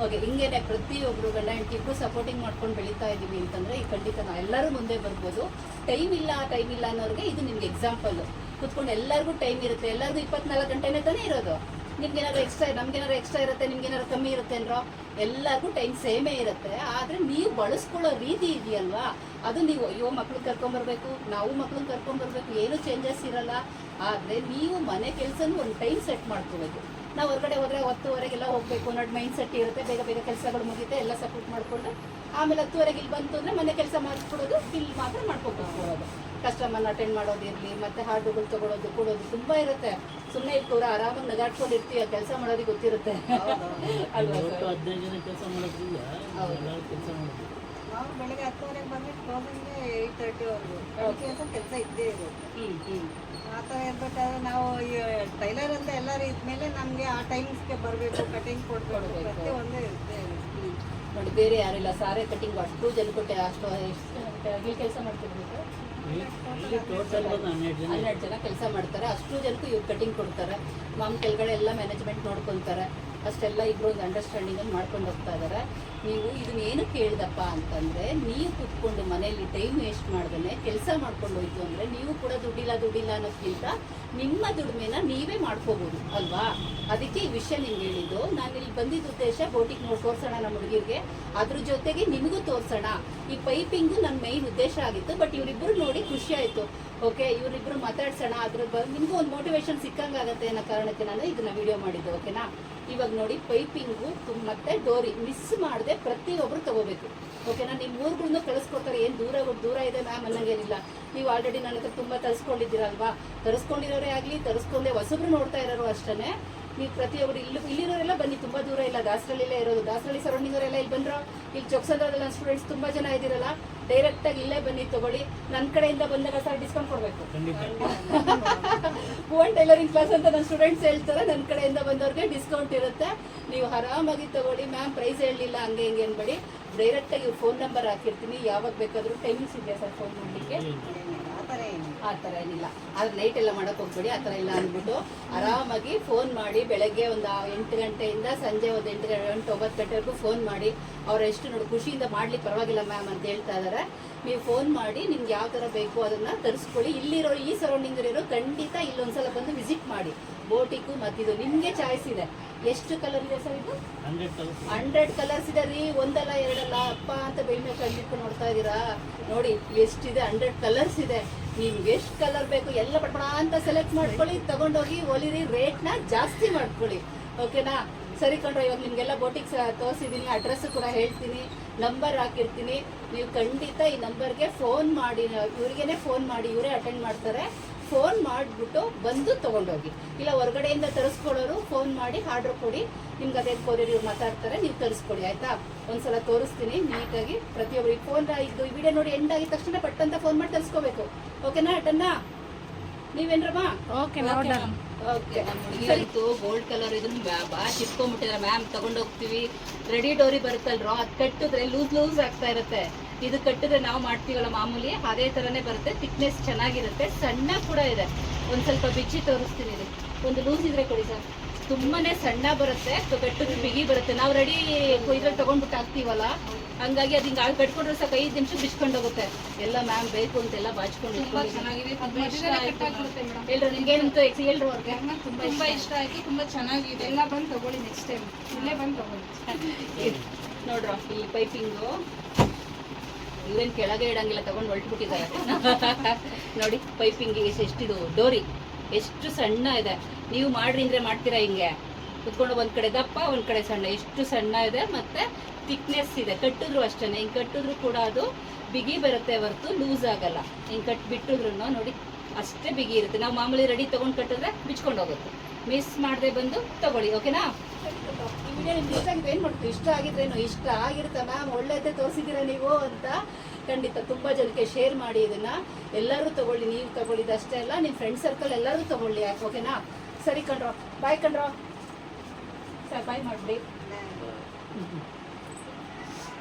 ಓಕೆ ಹಿಂಗೇನೆ ಪ್ರತಿಯೊಬ್ಬರು ಗಂಡ ಹೆಂಡತಿ ಸಪೋರ್ಟಿಂಗ್ ಮಾಡ್ಕೊಂಡು ಬೆಳೀತಾ ಇದ್ದೀವಿ ಅಂತಂದರೆ, ಈ ಖಂಡಿತ ನಾವು ಎಲ್ಲರೂ ಮುಂದೆ ಬರ್ಬೋದು. ಟೈಮ್ ಇಲ್ಲ ಟೈಮ್ ಇಲ್ಲ ಅನ್ನೋರಿಗೆ ಇದು ನಿಮ್ಗೆ ಎಕ್ಸಾಂಪಲ್ ಕುತ್ಕೊಂಡು ಎಲ್ಲರಿಗೂ ಟೈಮ್ ಇರುತ್ತೆ. ಎಲ್ಲರಿಗೂ ಇಪ್ಪತ್ನಾಲ್ಕು ಗಂಟೆನೇ ತಾನೇ ಇರೋದು. ನಿಮ್ಗೇನಾದ್ರು ಎಕ್ಸ್ಟ್ರಾ ನಮ್ಗೇನಾದ್ರು ಎಕ್ಸ್ಟ್ರಾ ಇರುತ್ತೆ, ನಿಮ್ಗೇನಾದ್ರು ಕಮ್ಮಿ ಇರುತ್ತೆ ಅಂದ್ರೋ ಎಲ್ಲರಿಗೂ ಟೈಮ್ ಸೇಮೇ ಇರುತ್ತೆ. ಆದರೆ ನೀವು ಬಳಸ್ಕೊಳ್ಳೋ ರೀತಿ ಇದೆಯಲ್ವಾ? ಅದು ನೀವು, ಅಯ್ಯೋ ಮಕ್ಳು ಕರ್ಕೊಂಬರ್ಬೇಕು ನಾವು ಮಕ್ಳನ್ನ ಕರ್ಕೊಂಬರ್ಬೇಕು ಏನು ಚೇಂಜಸ್ ಇರಲ್ಲ. ಆದರೆ ನೀವು ಮನೆ ಕೆಲಸನೂ ಒಂದು ಟೈಮ್ ಸೆಟ್ ಮಾಡ್ಕೋಬೇಕು. ನಾವು ಹೊರಗಡೆ ಹೋದರೆ ಹತ್ತುವರೆಗೆಲ್ಲ ಹೋಗಬೇಕು ಅನ್ನೋದು ಮೈಂಡ್ ಸೆಟ್ ಇರುತ್ತೆ. ಬೇಗ ಬೇಗ ಕೆಲಸಗಳು ಮುಗಿತೆ ಎಲ್ಲ ಸಪೋರ್ಟ್ ಮಾಡಿಕೊಂಡು ಆಮೇಲೆ ಹತ್ತುವರೆಗೆ ಇಲ್ಲಿ ಬಂತು ಅಂದರೆ ಮನೆ ಕೆಲಸ ಮಾಡಿಸ್ಕೊಡೋದು ಇಲ್ಲಿ ಮಾತ್ರ ಮಾಡ್ಕೊಬೋದು ಕಸ್ಟಮರ್ನ ಅಟೆಂಡ್ ಮಾಡೋದಿರಲಿ ಮತ್ತೆ ಹಾರ್ಡುಗಳು ತಗೊಳ್ಳೋದು ಕೊಡೋದು ತುಂಬ ಇರುತ್ತೆ. ಸುಮ್ಮನೆ ಇಟ್ಕೋರ ಆರಾಮಾಗಿ ನಗಾಡ್ಕೊಂಡಿರ್ತೀವಿ ಕೆಲಸ ಮಾಡೋದಕ್ಕೆ ಗೊತ್ತಿರುತ್ತೆ. ಅಲ್ವಾ ಸರ್? ಹದಿನೈದು ಜನ ಕೆಲಸ. ಎಲ್ಲರೂ ಕೆಲಸ ನಾವು ಬೆಳಗ್ಗೆ ಹತ್ತುವರೆಗೆ ಬಂದ್ರೆ ಕ್ಲೋಸಿಂಗ್ಗೆ ಏಯ್ಟ್ ತರ್ಟಿವರೆಗೂ ಕೆಲಸ ಕೆಲಸ ಇದ್ದೇ ಇರುತ್ತೆ. ಹ್ಞೂ ಹ್ಞೂ ಆ ಥರ ಇರ್ಬೇಕಾದ್ರೆ ನಾವು ಈ ಟೈಲರ್ ಅಂತ ಎಲ್ಲರೂ ಇದ್ಮೇಲೆ ನಮಗೆ ಆ ಟೈಮ್ಸ್ಗೆ ಬರಬೇಕು ಕಟಿಂಗ್ ಕೊಡಬೇಕು ಕೊಡ್ಬೇಕು. ಒಂದೇ ಇರುತ್ತೆ. ನೋಡಿ ಬೇರೆ ಯಾರಿಲ್ಲ. ಸಾರೆ ಕಟಿಂಗ್ ಅಷ್ಟು ಜನ ಕೊಟ್ಟೆ ಅಷ್ಟು ಎಷ್ಟು ಕೆಲಸ ಮಾಡ್ತಿರ್ಬೇಕು. ಹನ್ನೆರಡು ಜನ ಕೆಲಸ ಮಾಡ್ತಾರೆ. ಅಷ್ಟು ಜನಕ್ಕೂ ಇವ್ರು ಕಟಿಂಗ್ ಕೊಡ್ತಾರೆ. ಮಾಮ್ ಕೆಳಗಡೆ ಎಲ್ಲ ಮ್ಯಾನೇಜ್ಮೆಂಟ್ ನೋಡ್ಕೊತಾರೆ ಅಷ್ಟೆಲ್ಲ ಇಬ್ಬರು ಒಂದು ಅಂಡರ್ಸ್ಟ್ಯಾಂಡಿಂಗ್ ಮಾಡ್ಕೊಂಡು ಹೋಗ್ತಾ ಇದ್ದಾರೆ ನೀವು ಇದನ್ನ ಏನು ಕೇಳಿದಪ್ಪ ಅಂತಂದ್ರೆ, ನೀವು ಕುತ್ಕೊಂಡು ಮನೆಯಲ್ಲಿ ಟೈಮ್ ವೇಸ್ಟ್ ಮಾಡ್ದೇ ಕೆಲಸ ಮಾಡ್ಕೊಂಡು ಹೋಯ್ತು ಅಂದ್ರೆ, ನೀವು ಕೂಡ ದುಡ್ಡಿಲ್ಲ ದುಡ್ಡಿಲ್ಲ ಅನ್ನೋದ್ಕಿಂತ ನಿಮ್ಮ ದುಡಿಮೆನ ನೀವೇ ಮಾಡ್ಕೋಬಹುದು ಅಲ್ವಾ? ಅದಕ್ಕೆ ಈ ವಿಷಯ ನಿಮ್ಗೆ ಹೇಳಿದ್ದು. ನಾನು ಇಲ್ಲಿ ಬಂದಿದ್ದ ಉದ್ದೇಶ ಬೋಟಿಗೆ ನೋಡಿ ತೋರ್ಸೋಣ ನಮ್ಮ ಹುಡುಗಿರಿಗೆ. ಅದ್ರ ಜೊತೆಗೆ ನಿಮಗೂ ತೋರ್ಸೋಣ. ಈ ಪೈಪಿಂಗು ನನ್ನ ಮೈನ್ ಉದ್ದೇಶ ಆಗಿತ್ತು ಬಟ್ ಇವರಿಬ್ಬರು ನೋಡಿ ಖುಷಿ ಆಯ್ತು. ಓಕೆ ಇವರಿಬ್ಬರು ಮಾತಾಡ್ಸೋಣ. ಅದ್ರ ಬ, ನಿಮಗೂ ಒಂದು ಮೋಟಿವೇಶನ್ ಸಿಕ್ಕಂಗಾಗತ್ತೆ ಅನ್ನೋ ಕಾರಣಕ್ಕೆ ನಾನು ಇದನ್ನ ವಿಡಿಯೋ ಮಾಡಿದ್ದು ಓಕೆನಾ ಇವಾಗ ನೋಡಿ ಪೈಪಿಂಗು ಮತ್ತೆ ಡೋರಿ ಮಿಸ್ ಮಾಡದೆ ಪ್ರತಿಯೊಬ್ಬರು ತಗೋಬೇಕು. ಓಕೆನಾ ನಿಮ್ಮ ಮೂರ್ಗಳನ್ನ ಕಳಿಸ್ಕೊಡ್ತಾರೆ, ಏನು ದೂರ ದೂರ ಇದೆ ಮ್ಯಾಮ್ ಅನ್ನಂಗೇನಿಲ್ಲ. ನೀವು ಆಲ್ರೆಡಿ ನನ್ನ ಹತ್ರ ತುಂಬ ತರಿಸ್ಕೊಂಡಿದ್ದೀರಲ್ವಾ? ತರಿಸ್ಕೊಂಡಿರೋರೇ ಆಗಲಿ, ತರಿಸ್ಕೊಂಡೆ ಹೊಸಬ್ರು ನೋಡ್ತಾ ಇರೋರು ಅಷ್ಟೇ ನೀವು ಪ್ರತಿಯೊಬ್ಬರು ಇಲ್ಲಿ ಇಲ್ಲಿರೋರೆಲ್ಲ ಬನ್ನಿ ತುಂಬ ದೂರ ಇಲ್ಲ. ದಾಸರಳ್ಳಿಲೇ ಇರೋದು. ದಾಸರಳ್ಳಿ ಸರೌಂಡಿಂಗ್ ಅವರೆಲ್ಲ ಇಲ್ಲಿ ಬಂದ್ರು. ಇಲ್ಲಿ ಚೊಕ್ಸದಲ್ಲ ನನ್ನ ಸ್ಟೂಡೆಂಟ್ಸ್ ತುಂಬ ಜನ ಇದ್ದೀರಲ್ಲ ಡೈರೆಕ್ಟಾಗಿ ಇಲ್ಲೇ ಬನ್ನಿ ತಗೊಳ್ಳಿ. ನನ್ನ ಕಡೆಯಿಂದ ಬಂದಾಗ ಸರ್ ಡಿಸ್ಕೌಂಟ್ ಕೊಡಬೇಕು. ಹೋಮ್ ಟೈಲರಿಂಗ್ ಕ್ಲಾಸ್ ಅಂತ ನನ್ನ ಸ್ಟೂಡೆಂಟ್ಸ್ ಹೇಳ್ತಾರೆ ನನ್ನ ಕಡೆಯಿಂದ ಬಂದವ್ರಿಗೆ ಡಿಸ್ಕೌಂಟ್ ಇರುತ್ತೆ. ನೀವು ಆರಾಮಾಗಿ ತಗೊಳ್ಳಿ. ಮ್ಯಾಮ್ ಪ್ರೈಸ್ ಹೇಳಲಿಲ್ಲ ಹಂಗೆ ಹಿಂಗೆ ಅನ್ಬೇಡಿ ಡೈರೆಕ್ಟಾಗಿ ಫೋನ್ ನಂಬರ್ ಹಾಕಿರ್ತೀನಿ. ಯಾವಾಗ ಬೇಕಾದರೂ ಟೈಮಿಂಗ್ಸ್ ಇದೆ ಸರ್ ಫೋನ್ ಮಾಡಲಿಕ್ಕೆ. ಆ ಥರ ಏನಿಲ್ಲ. ಆದ್ರೆ ನೈಟ್ ಎಲ್ಲ ಮಾಡಕ್ ಹೋಗ್ಬೇಡಿ ಆ ಥರ ಇಲ್ಲ ಅಂದ್ಬಿಟ್ಟು ಆರಾಮಾಗಿ ಫೋನ್ ಮಾಡಿ ಬೆಳಗ್ಗೆ ಒಂದು ಎಂಟು ಗಂಟೆಯಿಂದ ಸಂಜೆ ಒಂದು ಎಂಟು ಗಂಟೆ ಎಂಟು ಒಂಬತ್ತು ಗಂಟೆವರೆಗೂ ಫೋನ್ ಮಾಡಿ ಅವ್ರು ಎಷ್ಟು ನೋಡಿ ಖುಷಿಯಿಂದ ಮಾಡ್ಲಿಕ್ಕೆ ಪರವಾಗಿಲ್ಲ ಮ್ಯಾಮ್ ಅಂತ ಹೇಳ್ತಾ ಇದ್ದಾರೆ ನೀವು ಫೋನ್ ಮಾಡಿ ನಿಮ್ಗೆ ಯಾವ ಥರ ಬೇಕು ಅದನ್ನ ತರಿಸ್ಕೊಳ್ಳಿ. ಇಲ್ಲಿರೋ ಈ ಸರೌಂಡಿಂಗ್ ಇರೋ ಖಂಡಿತ ಇಲ್ಲೊಂದ್ಸಲ ಬಂದು ವಿಸಿಟ್ ಮಾಡಿ. ಬೋಟಿಗೂ ಮತ್ತಿದು ನಿಮಗೆ ಚಾಯ್ಸ್ ಇದೆ. ಎಷ್ಟು ಕಲರ್ ಇದೆ ಸರ್ ಇದು? ಹಂಡ್ರೆಡ್ ಕಲರ್ಸ್ ಇದೆ. ರೀ ಒಂದಲ್ಲ ಎರಡಲ್ಲ ಅಪ್ಪ ಅಂತ ಬೆಳ್ಮೆ ಕಂಡಿಟ್ಟು ನೋಡ್ತಾ ಇದ್ದೀರಾ? ನೋಡಿ ಎಷ್ಟಿದೆ ಹಂಡ್ರೆಡ್ ಕಲರ್ಸ್ ಇದೆ. ನಿಮ್ಗೆ ಎಷ್ಟು ಕಲರ್ ಬೇಕು ಎಲ್ಲ ಪಟ್ಪಡ ಅಂತ ಸೆಲೆಕ್ಟ್ ಮಾಡ್ಕೊಳ್ಳಿ, ತಗೊಂಡೋಗಿ ಹೊಲಿರಿ ರೇಟ್ನ ಜಾಸ್ತಿ ಮಾಡ್ಕೊಳ್ಳಿ. ಓಕೆನಾ ಸರಿ ಕಂಡ್ರೆ ಇವಾಗ ನಿಮಗೆಲ್ಲ ಬೋಟಿಗೆ ತೋರಿಸಿದ್ದೀನಿ ಅಡ್ರೆಸ್ ಕೂಡ ಹೇಳ್ತೀನಿ ನಂಬರ್ ಹಾಕಿರ್ತೀನಿ. ನೀವು ಖಂಡಿತ ಈ ನಂಬರ್ಗೆ ಫೋನ್ ಮಾಡಿ, ಇವ್ರಿಗೇನೆ ಫೋನ್ ಮಾಡಿ, ಇವರೇ ಅಟೆಂಡ್ ಮಾಡ್ತಾರೆ. ಫೋನ್ ಮಾಡಿಬಿಟ್ಟು ಬಂದು ತೊಗೊಂಡೋಗಿ. ಇಲ್ಲ ಹೊರಗಡೆಯಿಂದ ತರಿಸ್ಕೊಳ್ಳೋರು ಫೋನ್ ಮಾಡಿ ಆರ್ಡ್ರ್ ಕೊಡಿ. ನಿಮ್ಗೆ ಅದೇ ಕೊರಿಯರ್ ಇವ್ರು ಮಾತಾಡ್ತಾರೆ ನೀವು ತರಿಸ್ಕೊಡಿ ಆಯ್ತಾ? ಒಂದ್ಸಲ ತೋರಿಸ್ತೀನಿ ನೀಟಾಗಿ. ಪ್ರತಿಯೊಬ್ಬರಿಗೆ ಫೋನ್ ಇದು ಈ ವಿಡಿಯೋ ನೋಡಿ ಎಂಡ್ ಆಗಿದ ತಕ್ಷಣ ಪಟ್ಟಂತ ಫೋನ್ ಮಾಡಿ ತರಿಸ್ಕೋಬೇಕು. ಓಕೆನಾ ಅಟನ್ನ ನೀವೇನ್ರಮ್ಮ? ಓಕೆ ಓಕೆ ಆಯಿತು ಗೋಲ್ಡ್ ಕಲರ್ ಇದನ್ನ ಬಾ ಮ್ಯಾಮ್. ತಗೊಂಡೋಗ್ತೀವಿ. ರೆಡಿ ಡೋರಿ ಬರುತ್ತಲ್ರೋ? ಅದು ಕಟ್ಟಿದ್ರೆ ಲೂಸ್ ಲೂಸ್ ಆಗ್ತಾ ಇರುತ್ತೆ. ಇದು ಕಟ್ಟಿದ್ರೆ ನಾವು ಮಾಡ್ತೀವಲ್ಲ ಮಾಮೂಲಿ ಅದೇ ಥರನೇ ಬರುತ್ತೆ ಥಿಕ್ನೆಸ್ ಚೆನ್ನಾಗಿರುತ್ತೆ ಸಣ್ಣ ಕೂಡ ಇದೆ. ಒಂದು ಸ್ವಲ್ಪ ಬಿಚ್ಚಿ ತೋರಿಸ್ತೀನಿ ಇದು ಒಂದು ಲೂಸ್ ಇದ್ರೆ ಕೊಡಿ ಸರ್. ತುಂಬಾನೇ ಸಣ್ಣ ಬರುತ್ತೆ ಕಟ್ಟಿದ್ರೆ ಬಿಗಿ ಬರುತ್ತೆ. ನಾವು ರೆಡಿ ಇದ್ರಲ್ಲಿ ತಗೊಂಡ್ಬಿಟ್ಟು ಹಾಕ್ತೀವಲ್ಲ ಹಂಗಾಗಿ ಅದು ಹಿಂಗೆ ಕಟ್ಕೊಂಡ್ರೆ ಸಾಕು ಐದು ನಿಮಿಷ ಬಿಚ್ಕೊಂಡು ಹೋಗುತ್ತೆ. ಎಲ್ಲ ಮ್ಯಾಮ್ ಬೇಕು ಅಂತೆಲ್ಲ ಬಾಚ್ಕೊಂಡು ಚೆನ್ನಾಗಿದೆ ತುಂಬಾ ಇಷ್ಟ ಆಯ್ತು ಮೇಡಮ್ ಹೇಳ್ರಿ ನಿಮ್ಗೆ ಏನಂತ ಹೇಳ್ರಿ ಅವ್ರಿಗೆ? ತುಂಬಾ ಇಷ್ಟ ಆಯ್ತು ತುಂಬಾ ಚೆನ್ನಾಗಿದೆ. ಎಲ್ಲ ಬಂದು ತಗೊಳ್ಳಿ ನೆಕ್ಸ್ಟ್ ಟೈಮ್ ಇಲ್ಲೇ ಬಂದು ತಗೊಳ್ಳಿ. ನೋಡ್ರ ಈ ಪೈಪಿಂಗು ಇವೇನ್ ಕೆಳಗೆ ಇಡಂಗಿಲ್ಲ, ತಗೊಂಡು ಹೊಲ್ಟ್ಬಿಟ್ಟಿದ್ದಾರೆ. ನೋಡಿ ಪೈಪಿಂಗಿಗೆ ಎಷ್ಟಿದು ಡೋರಿ. ಎಷ್ಟು ಸಣ್ಣ ಇದೆ. ನೀವು ಮಾಡ್ರಿ ಅಂದ್ರೆ ಮಾಡ್ತೀರಾ ಹಿಂಗೆ? ಕುತ್ಕೊಂಡು ಒಂದ್ ಕಡೆ ದಪ್ಪ, ಒಂದ್ ಕಡೆ ಸಣ್ಣ. ಎಷ್ಟು ಸಣ್ಣ ಇದೆ ಮತ್ತೆ ಥಿಕ್ನೆಸ್ ಇದೆ. ಕಟ್ಟಿದ್ರು ಅಷ್ಟೇ ಹಿಂಗೆ ಕಟ್ಟಿದ್ರು ಕೂಡ ಅದು ಬಿಗಿ ಬರುತ್ತೆ ಹೊರತು ಲೂಸ್ ಆಗಲ್ಲ. ಹಿಂಗೆ ಕಟ್ ಬಿಟ್ಟಿದ್ರು ನೋಡಿ, ಅಷ್ಟೇ ಬಿಗಿ ಇರುತ್ತೆ. ನಾವು ಮಾಮೂಲಿ ರೆಡಿ ತಗೊಂಡ್ ಕಟ್ಟಿದ್ರೆ ಬಿಚ್ಕೊಂಡು ಹೋಗುತ್ತೆ. ಮಿಸ್ ಮಾಡದೆ ಬಂದು ತಗೊಳ್ಳಿ ಓಕೆನಾ ಈ ವಿಡಿಯೋ ನಿಮ್ಗೆ ಇಷ್ಟ ಆಗಿದ್ರೆ ಏನು ಮಾಡ್ತೀವಿ ಇಷ್ಟ ಆಗಿದ್ರೇನು ಇಷ್ಟ ಆಗಿರುತ್ತೆ ಮ್ಯಾಮ್ ಒಳ್ಳೆಯದೇ ತೋರಿಸಿದ್ದೀರಾ ನೀವು ಅಂತ? ಖಂಡಿತ ತುಂಬ ಜನಕ್ಕೆ ಶೇರ್ ಮಾಡಿ ಇದನ್ನ. ಎಲ್ಲರೂ ತಗೊಳ್ಳಿ, ನೀವು ತಗೊಳ್ಳಿದ್ದು ಅಷ್ಟೇ ಅಲ್ಲ ನಿಮ್ಮ ಫ್ರೆಂಡ್ ಸರ್ಕಲ್ ಎಲ್ಲರೂ ತಗೊಳ್ಳಿ ಯಾಕೆ ಓಕೆನಾ ಸರಿ ಕಣ್ರೋ. ಬಾಯ್ ಕಣ್ರೋ. ಸರ್ ಬಾಯ್ ಇಲ್ಲ.